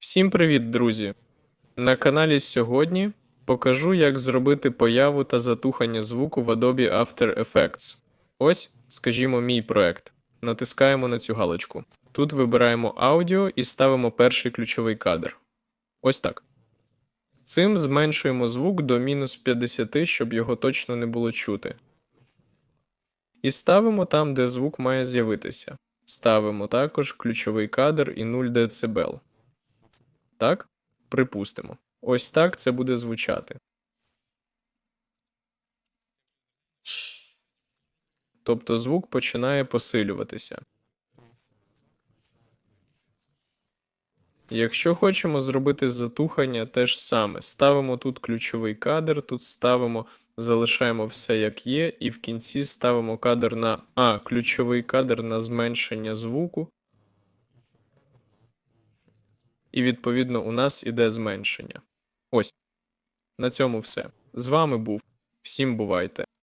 Всім привіт, друзі! На каналі сьогодні покажу, як зробити появу та затухання звуку в Adobe After Effects. Ось, скажімо, мій проект. Натискаємо на цю галочку. Тут вибираємо аудіо і ставимо перший ключовий кадр. Ось так. Цим зменшуємо звук до мінус 50, щоб його точно не було чути. І ставимо там, де звук має з'явитися. Ставимо також ключовий кадр і 0 дБ. Так? Припустимо. Ось так це буде звучати. Тобто звук починає посилюватися. Якщо хочемо зробити затухання, те ж саме. Ставимо тут ключовий кадр, тут ставимо, залишаємо все як є, і в кінці ставимо кадр на А, ключовий кадр на зменшення звуку. І відповідно у нас іде зменшення. Ось. На цьому все. З вами був. Всім бувайте.